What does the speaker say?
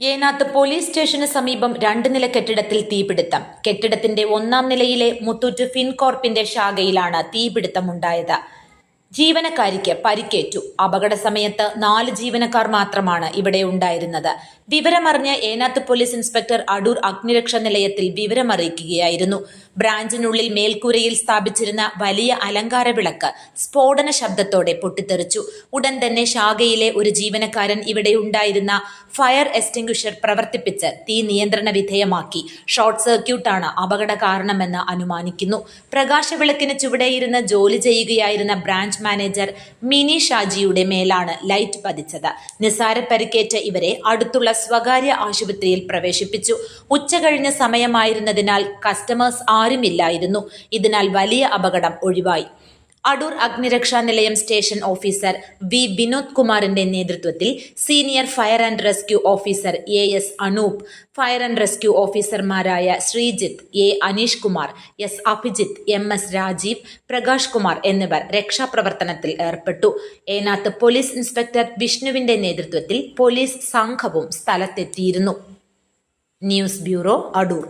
Enath police സ്റ്റേഷന് സമീപം രണ്ട് നില കെട്ടിടത്തിൽ തീപിടുത്തം. കെട്ടിടത്തിന്റെ ഒന്നാം നിലയിലെ മുത്തൂറ്റ് ഫിൻകോർപ്പിന്റെ ശാഖയിലാണ് തീപിടുത്തമുണ്ടായത്. ജീവനക്കാരിക്ക് പരിക്കേറ്റു. അപകട സമയത്ത് നാല് ജീവനക്കാർ മാത്രമാണ് ഇവിടെ ഉണ്ടായിരുന്നത്. വിവരമറിഞ്ഞ് ഏനാത്ത് പോലീസ് ഇൻസ്പെക്ടർ അടൂർ അഗ്നിരക്ഷാ നിലയത്തിൽ വിവരമറിയിക്കുകയായിരുന്നു. ബ്രാഞ്ചിനുള്ളിൽ മേൽക്കൂരയിൽ സ്ഥാപിച്ചിരുന്ന വലിയ അലങ്കാര വിളക്ക് സ്ഫോടന ശബ്ദത്തോടെ പൊട്ടിത്തെറിച്ചു. ഉടൻ തന്നെ ശാഖയിലെ ഒരു ജീവനക്കാരൻ ഇവിടെ ഉണ്ടായിരുന്ന ഫയർ എക്സ്റ്റിംഗ്വിഷർ പ്രവർത്തിപ്പിച്ച് തീ നിയന്ത്രണ വിധേയമാക്കി. ഷോർട്ട് സർക്യൂട്ടാണ് അപകട കാരണമെന്ന് അനുമാനിക്കുന്നു. പ്രകാശവിളക്കിന് ചുവടെയിരുന്ന് ജോലി ചെയ്യുകയായിരുന്ന ബ്രാഞ്ച് മാനേജർ മിനി ഷാജിയുടെ മേലാണ് ലൈറ്റ് പതിച്ചത്. നിസാര പരിക്കേറ്റ ഇവരെ അടുത്തുള്ള സ്വകാര്യ ആശുപത്രിയിൽ പ്രവേശിപ്പിച്ചു. ഉച്ചകഴിഞ്ഞ സമയമായിരുന്നതിനാൽ കസ്റ്റമേഴ്സ് ആരുമില്ലായിരുന്നു. ഇതിനാൽ വലിയ അപകടം ഒഴിവായി. അടൂർ അഗ്നിരക്ഷാ നിലയം സ്റ്റേഷൻ ഓഫീസർ വി വിനോദ് കുമാറിന്റെ നേതൃത്വത്തിൽ senior fire and rescue officer A S Anoop fire and rescue ഓഫീസർമാരായ Sreejith A Aneesh Kumar S Abhijith M S Rajeev Prakash Kumar എന്നിവർ രക്ഷാപ്രവർത്തനത്തിൽ ഏർപ്പെട്ടു. ഏനാത്ത് പോലീസ് ഇൻസ്പെക്ടർ വിഷ്ണുവിന്റെ നേതൃത്വത്തിൽ പോലീസ് സംഘവും സ്ഥലത്തെത്തിയിരുന്നു. News bureau Adoor.